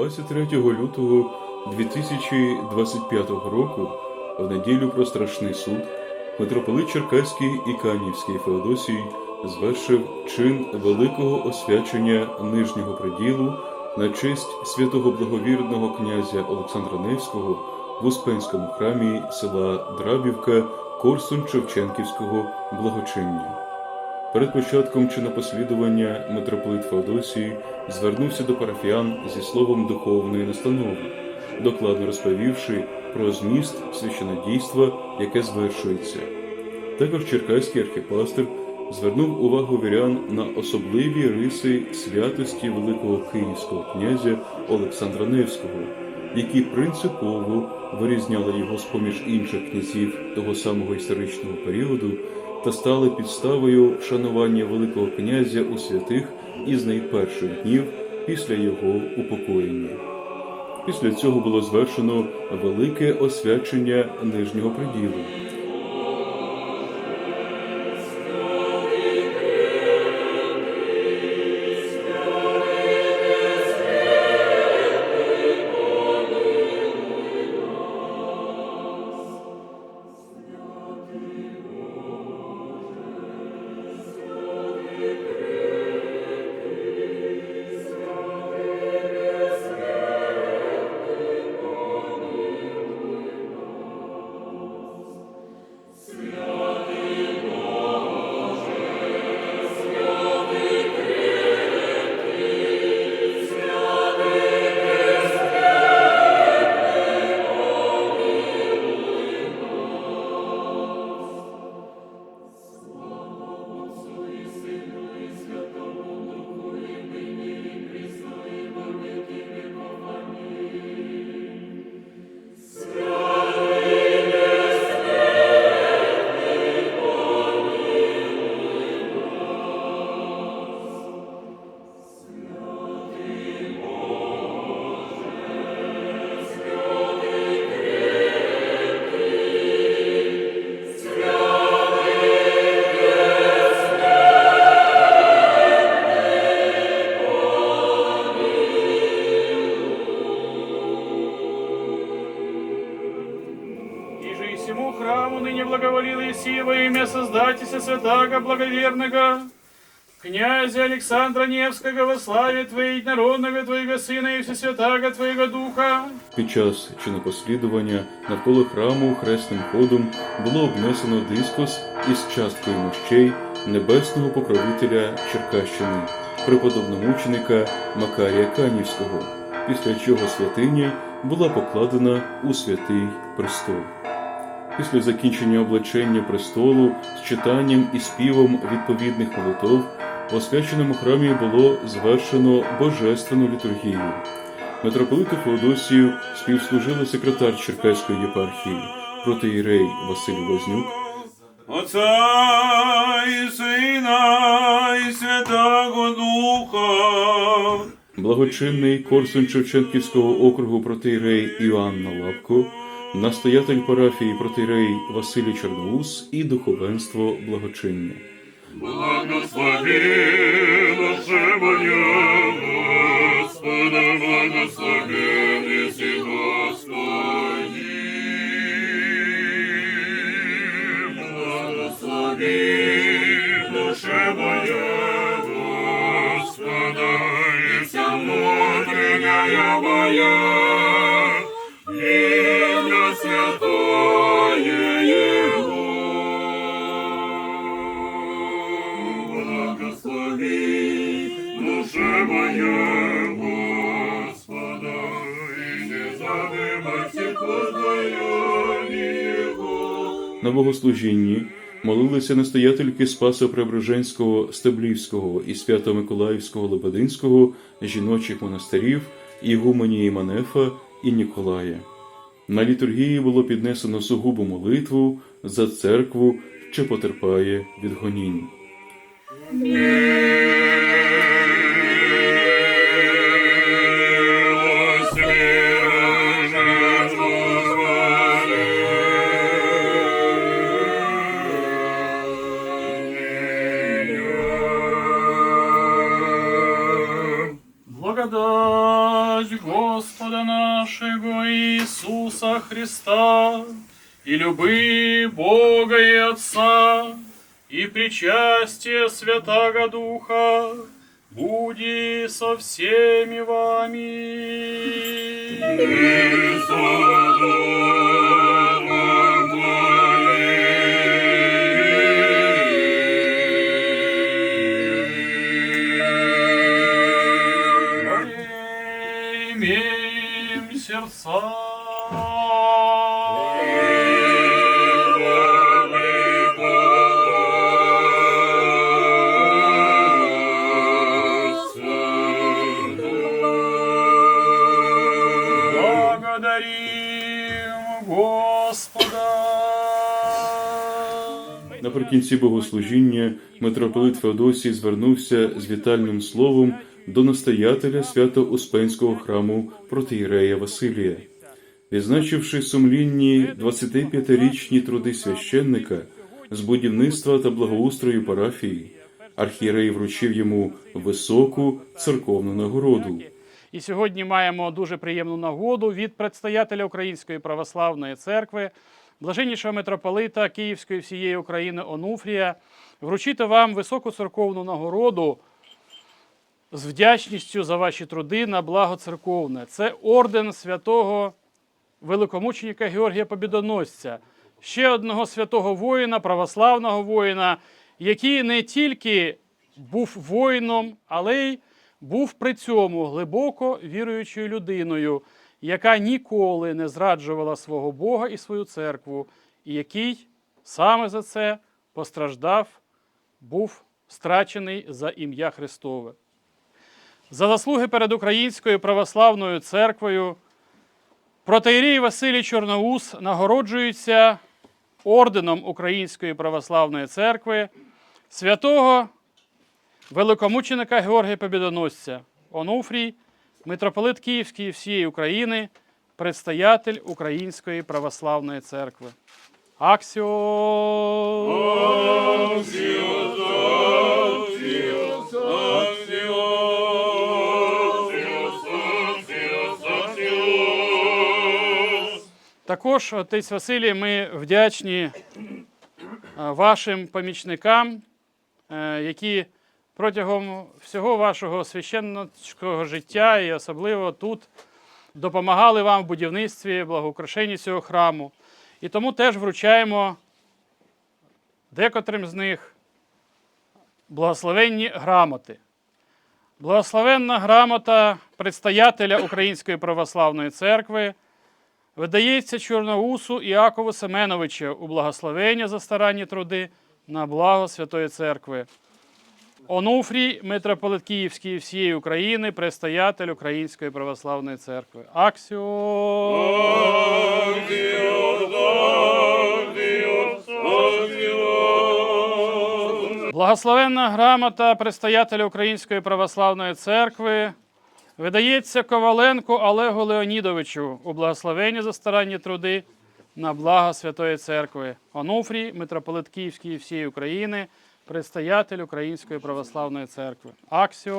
23 лютого 2025 року, в неділю про страшний суд, митрополит Черкаський і Канівський Феодосій звершив чин великого освячення нижнього приділу на честь святого благовірного князя Олександра Невського в Успенському храмі села Драбівка Корсун Шевченківського благочиння. Перед початком чинопослідування митрополит Феодосій звернувся до парафіян зі словом духовної настанови, докладно розповівши про зміст священодійства, яке звершується. Також черкаський архіпастир звернув увагу вірян на особливі риси святості великого київського князя Олександра Невського, які принципово вирізняли його з поміж інших князів того самого історичного періоду та стали підставою вшанування Великого князя у святих із найперших днів після його упокоєння. Після цього було звершено велике освячення нижнього приділу. Всему храму ныне благоволил Иисия во имя Создателя Святаго Благоверного, князя Александра Невского во славе Твоей единородного Твоего Сына и Всесвятаго Твоего Духа, Під час чинопослідування навколо храму хресним ходом було обнесено дискос із часткою мощей небесного покровителя Черкащини, преподобномученика Макарія Канівського, після чого святиня була покладена у святий престол. Після закінчення облачення престолу з читанням і співом відповідних молитов в освяченому храмі було звершено божественну літургію. Митрополиту Феодосію співслужили секретар Черкаської єпархії, протиєрей Василь Вознюк, Отца і Сина, і Святого Духа. благочинний Корсун Шевченківського округу протиєрей Іоанна Лапко, настоятель парафії протиєрей Василій Чорноус і духовенство благочиння. Благослови душе моя, Господа, благослови Иси Господи. Благослови душе моя, Господа, и вся внутренняя моя, душе Господа, и не забывайся познания Его. На богослужінні молилися настоятельки Спаса Преображенського, Стеблівського і Свято-Миколаївського Лебединського жіночих монастирів Ігуменії Манефа і Ніколая. На літургії було піднесено сугубу молитву за церкву, що потерпає від гонінь. Благодать Господа нашего Иисуса Христа, и любы Бога и Отца, и причастие Святаго Духа, буди со всеми вами. Имеем Наприкінці богослужіння митрополит Феодосій звернувся з вітальним словом до настоятеля свято-успенського храму протиєрея Василія. Відзначивши сумлінні 25-річні труди священника з будівництва та благоустрою парафії, архієрей вручив йому високу церковну нагороду. І сьогодні маємо дуже приємну нагоду від предстоятеля Української православної церкви, блаженнішого митрополита Київської всієї України Онуфрія, вручити вам високу церковну нагороду з вдячністю за ваші труди на благо церковне. Це орден святого великомученика Георгія Побідоносця, ще одного святого воїна, православного воїна, який не тільки був воїном, але й був при цьому глибоко віруючою людиною, яка ніколи не зраджувала свого Бога і свою церкву, і який саме за це постраждав, був страчений за ім'я Христове. За заслуги перед Українською православною церквою протеєрій Василій Чорноус нагороджується орденом Української православної церкви святого великомученика Георгія Побідоносця, Онуфрій, митрополит Київський і всієї України, предстоятель Української православної церкви. Аксіо! Також, отець Василій, ми вдячні вашим помічникам, які протягом всього вашого священницького життя і особливо тут допомагали вам в будівництві, благоукрашенні цього храму. І тому теж вручаємо декотрим з них благословенні грамоти. Благословенна грамота предстоятеля Української православної церкви видається Чорноусу Іакову Семеновичу у благословення за старанні труди на благо Святої Церкви. Онуфрій, митрополит Київський всієї України, предстоятель Української православної церкви. Аксіо! Благословенна грамота предстоятеля Української православної церкви видається Коваленку Олегу Леонідовичу у благословенні за старанні труди на благо Святої Церкви. Онуфрій, митрополит Київський всієї України, предстоятель Української православної церкви. Аксіо!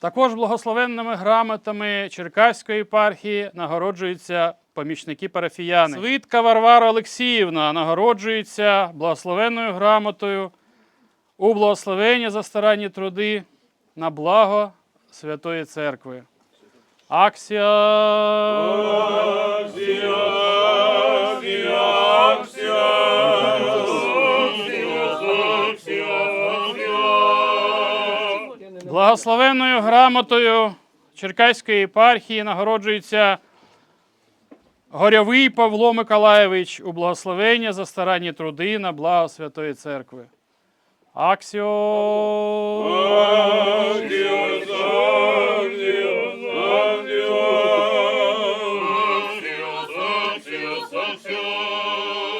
Також благословенними грамотами Черкаської єпархії нагороджуються помічники парафіяни. Свитка Варвара Олексіївна нагороджується благословенною грамотою у благословенні за старанні труди на благо Святої Церкви. Аксія! Аксія! Благословенною грамотою Черкаської єпархії нагороджується Горьовий Павло Миколаєвич у благословення за старанні труди на благо Святої Церкви. Аксіо!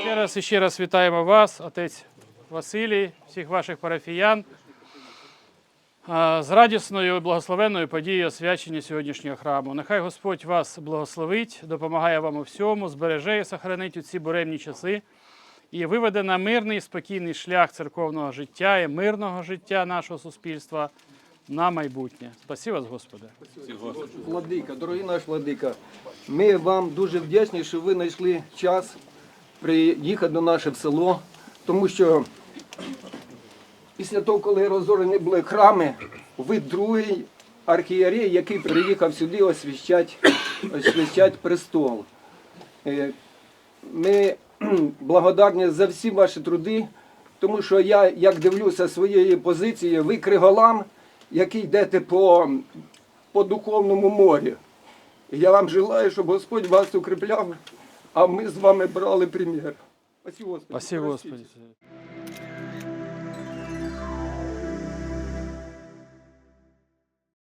Ще раз і ще раз вітаємо вас, отець Василій, всіх ваших парафіян. З радісною і благословенною подією освячення сьогоднішнього храму. Нехай Господь вас благословить, допомагає вам у всьому, збереже і сохранить у ці буремні часи і виведе на мирний спокійний шлях церковного життя і мирного життя нашого суспільства на майбутнє. Спасибо вас, Господи. Владика, дорогий наш владика, ми вам дуже вдячні, що ви знайшли час приїхати до наше село, тому що після того, коли розорені були храми, ви другий архієрей, який приїхав сюди освящати, освящати престол. Е, Ми кхм, благодарні за всі ваші труди, тому що я, як дивлюся своєї позиції, ви криголам, який йдете по, по духовному морі. Я вам желаю, щоб Господь вас укріпляв, а ми з вами брали примір. Спасибо, Господи. Спасибо, Господи.